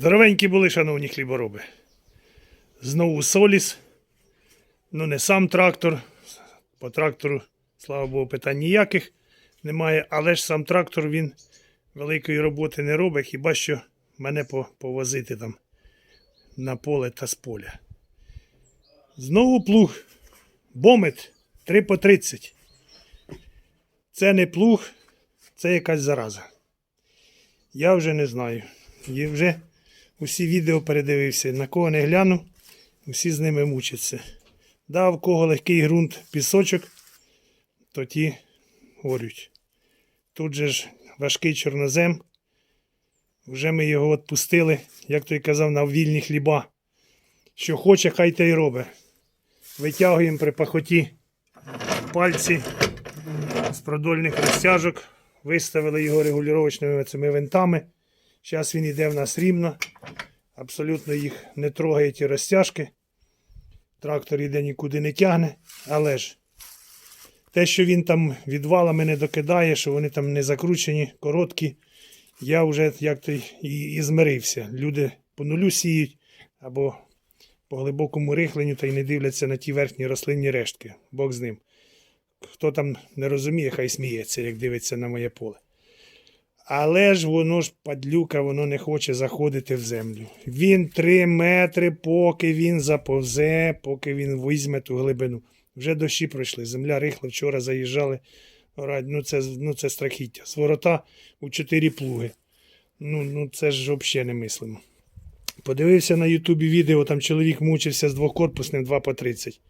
Здоровенькі були, шановні хлібороби. Знову Соліс. Ну, не сам трактор. По трактору, слава Богу, питань ніяких немає. Але ж сам трактор він великої роботи не робить, хіба що мене повозити там на поле та з поля. Знову плуг. Бомет 3 по 30. Це не плуг, це якась зараза. Я вже не знаю. І вже усі відео передивився. На кого не гляну, усі з ними мучаться. Да, в кого легкий ґрунт, пісочок, то ті горють. Тут же ж важкий чорнозем. Вже ми його відпустили, як той казав, на вільні хліба. Що хоче, хай те й робить. Витягуємо при пахоті пальці з продольних розтяжок. Виставили його регулювачними цими винтами. Зараз він йде в нас рівно. Абсолютно їх не трогає ті розтяжки. Трактор йде нікуди не тягне. Але ж те, що він там відвалами не докидає, що вони там не закручені, короткі, я вже як то і, і змирився. Люди по нулю сіють або по глибокому рихленню та й не дивляться на ті верхні рослинні рештки. Бог з ним. Хто там не розуміє, хай сміється, як дивиться на моє поле. Але ж воно ж падлюка, воно не хоче заходити в землю. Він три метри, поки він заповзе, поки він візьме ту глибину. Вже дощі пройшли, земля рихла, вчора заїжджали. Ну це, ну це страхіття. Сворота у чотири плуги. Ну, ну це ж взагалі не мислимо. Подивився на Ютубі відео, там чоловік мучився з двокорпусним 2 по 30.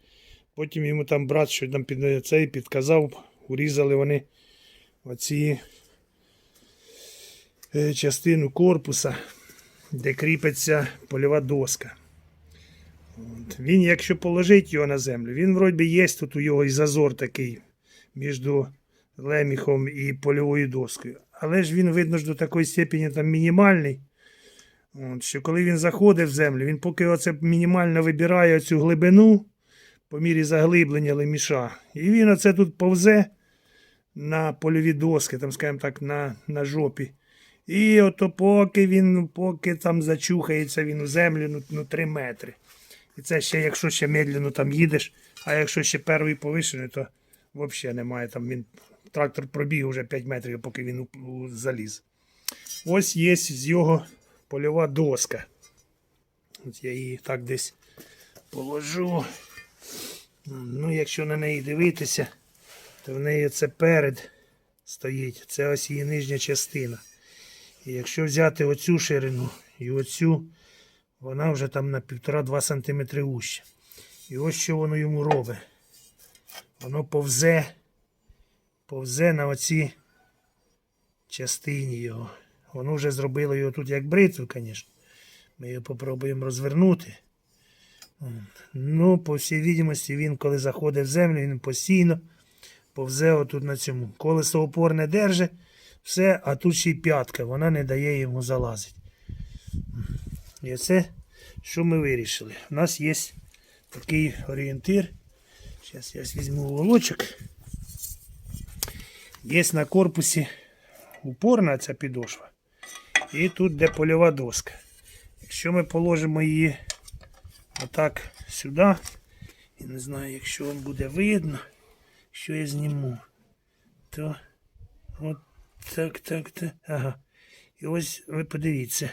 Потім йому там брат що там під цей підказав, урізали вони оці частину корпуса, де кріпиться польова доска. От. Він, якщо положить його на землю, він вроді є тут у його і зазор такий між леміхом і польовою доскою. Але ж він, видно, ж до такої степені там мінімальний. От, що коли він заходить в землю, він поки оце мінімально вибирає цю глибину по мірі заглиблення леміша. І він оце тут повзе на польові доски, там, скажімо так, на, на жопі. І ото поки він, поки там зачухається він у землю, ну, ну 3 метри. І це ще, якщо ще медленно там їдеш, а якщо ще перший повишений, то взагалі немає. Там він, трактор пробіг вже 5 метрів, поки він заліз. Ось є з його польова доска. От я її так десь положу. Ну, якщо на неї дивитися, то в неї це перед стоїть. Це ось її нижня частина. І якщо взяти оцю ширину і оцю, вона вже там на 1,5-2 см вуща. І ось що воно йому робить. Воно повзе, повзе на оці частині його. Воно вже зробило його тут як бритву, звісно. Ми його попробуємо розвернути. Ну, по всій відомості, він, коли заходить в землю, він постійно повзе отут на цьому. Колесо опор не держить, все, а тут ще й п'ятка, вона не дає йому залазити. І це, що ми вирішили? У нас є такий орієнтир. Зараз я візьму волочок. Є на корпусі упорна ця підошва. І тут де польова доска. Якщо ми положимо її отак сюди, я не знаю, якщо вам буде видно, що я зніму, то от так, так, так. Ага. І ось ви подивіться,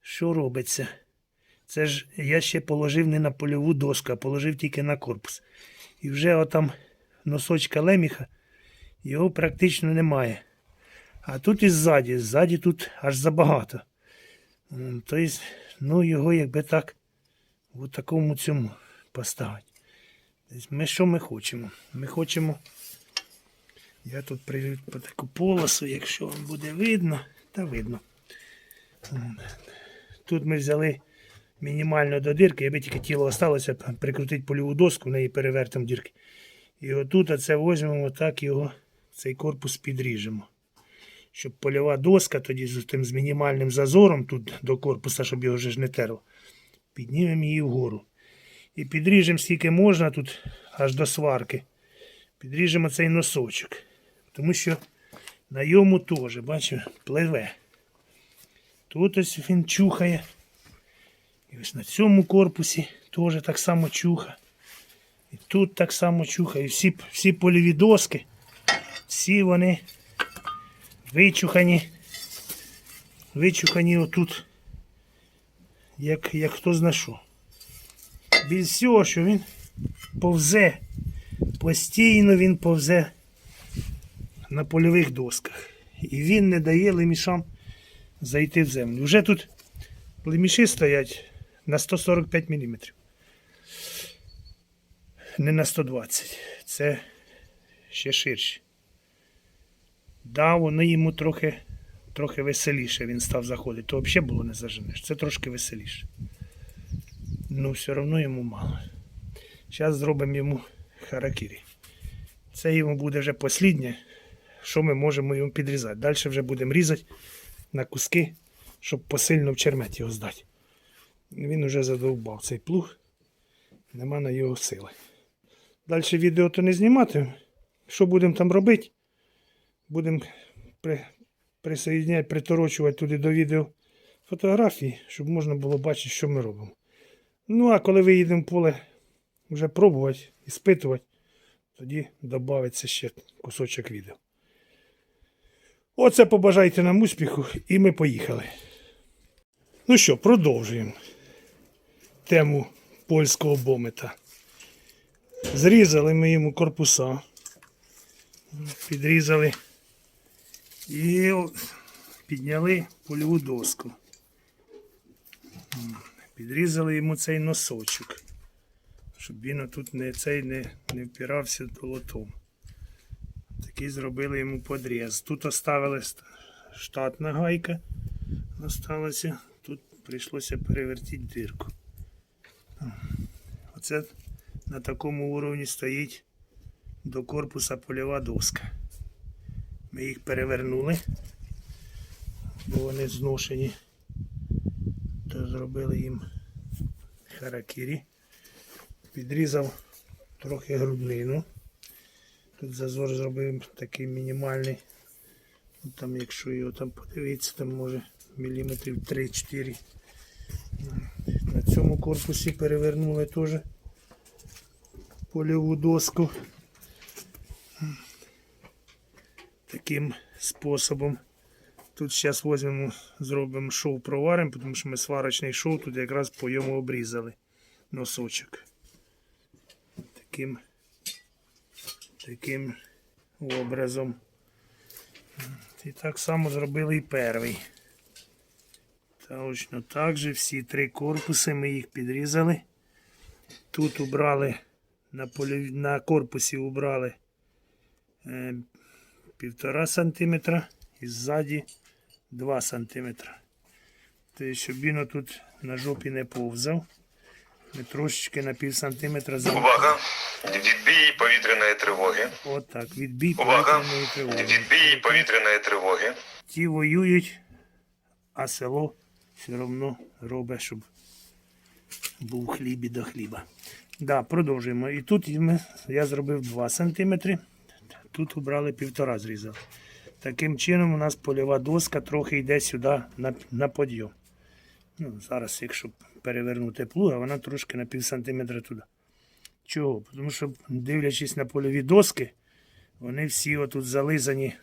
що робиться. Це ж я ще положив не на польову доску, а положив тільки на корпус. І вже отам носочка леміха, його практично немає. А тут і ззаді, ззаді тут аж забагато. Тобто, ну його якби так у такому цьому поставити. Ми що ми хочемо? Ми хочемо. Я тут привів по таку полосу, якщо вам буде видно, та видно. Тут ми взяли мінімально до дирки, аби тільки тіло залишилося, прикрутити польову доску, в неї перевертимо дірки. І отут оце візьмемо, так його, цей корпус підріжемо. Щоб польова доска тоді з тим з мінімальним зазором тут до корпуса, щоб його вже ж не терло. Піднімемо її вгору. І підріжемо скільки можна тут аж до сварки. Підріжемо цей носочок. Тому що на йому теж, бачите, пливе. Тут ось він чухає. І ось на цьому корпусі теж так само чуха. І тут так само чухає. І всі, всі польові доски, всі вони вичухані. Вичухані отут, як, як хто зна що. Всього, що він повзе. Постійно він повзе на польових досках. І він не дає лемішам зайти в землю. Вже тут леміші стоять на 145 мм. Не на 120. Це ще ширше. Да, воно йому трохи, трохи веселіше він став заходити. То взагалі було не заженеш. Це трошки веселіше. Ну, все одно йому мало. Зараз зробимо йому харакірі. Це йому буде вже посліднє, що ми можемо йому підрізати. Далі вже будемо різати на куски, щоб посильно в чермет його здати. Він вже задовбав цей плуг. Нема на його сили. Далі відео то не знімати. Що будемо там робити? Будемо при, присоєдняти, приторочувати туди до відео фотографії, щоб можна було бачити, що ми робимо. Ну, а коли виїдемо в поле вже пробувати, іспитувати, тоді додається ще кусочок відео. Оце побажайте нам успіху, і ми поїхали. Ну що, продовжуємо тему польського бомета. Зрізали ми йому корпуса, підрізали і підняли польову доску. Підрізали йому цей носочок, щоб він тут не, цей не, не впирався долотом. Такий зробили йому подріз. Тут оставили штатна гайка. Осталося. Тут прийшлося перевертити дирку. Оце на такому уровні стоїть до корпуса польова доска. Ми їх перевернули, бо вони зношені. То зробили їм харакірі. Підрізав трохи груднину. Тут зазор зробив такий мінімальний. Ну, Там, якщо його там подивитися, там може міліметрів 3-4. На цьому корпусі перевернули теж польову доску. Таким способом. Тут зараз візьмемо, зробимо шов проваримо, тому що ми сварочний шов тут якраз по йому обрізали носочок. Таким таким образом. І так само зробили і перший. Точно так же всі три корпуси ми їх підрізали. Тут убрали на, полі... на корпусі убрали е, півтора сантиметра і ззаді 2 сантиметра. Тобто, щоб він тут на жопі не повзав. Трошечки на пів сантиметра за Увага! Відбій повітряної тривоги. Отак, відбій Увага! повітряної тривоги. Відбій повітряної тривоги. Ті воюють, а село все одно робить, щоб був хліб і до хліба. Да, продовжуємо. І тут ми, я зробив 2 см, тут убрали півтора зрізали. Таким чином у нас польова доска трохи йде сюди на, на подйом. Ну, зараз, якщо перевернути плуга, вона трошки на пів сантиметра туди. Чого? Тому що, дивлячись на польові доски, вони всі отут зализані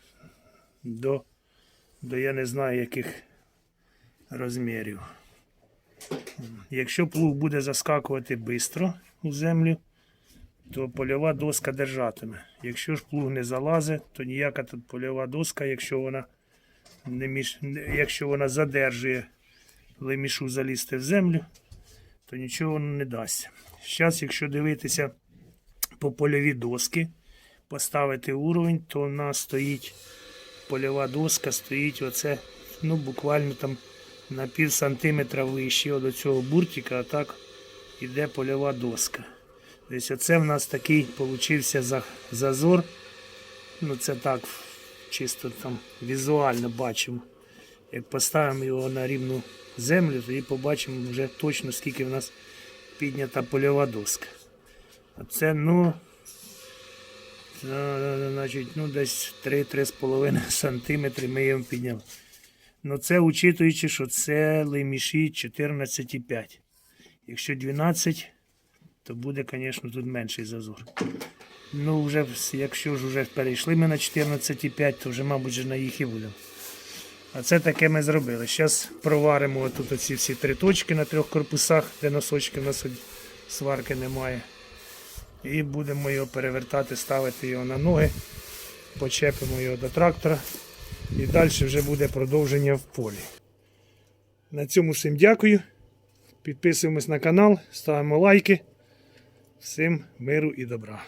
до до я не знаю яких розмірів. Якщо плуг буде заскакувати швидко у землю, то польова доска держатиме. Якщо ж плуг не залазить, то ніяка тут польова доска, якщо вона не між... якщо вона задержує лемішу залізти в землю, то нічого не дасть. Зараз, якщо дивитися по польові доски, поставити уровень, то в нас стоїть польова доска стоїть оце, ну, буквально там на пів сантиметра вище до цього буртика, а так іде польова доска. Тобто оце в нас такий получився зазор. Ну це так, чисто там візуально бачимо. Як поставимо його на рівну землю, тоді побачимо вже точно скільки в нас піднята польова доска. А це, ну, Е, Значить, ну десь 3-3,5 сантиметри ми його підняли. Ну це учитуючи, що це леміші 14,5. Якщо 12, то буде, звісно, тут менший зазор. Ну, вже, якщо ж вже перейшли ми на 14,5, то вже, мабуть, на їх і будемо. А це таке ми зробили. Зараз проваримо тут оці всі три точки на трьох корпусах, де носочки в нас сварки немає. І будемо його перевертати, ставити його на ноги, почепимо його до трактора. І далі вже буде продовження в полі. На цьому всім дякую. Підписуємось на канал, ставимо лайки. Всім миру і добра.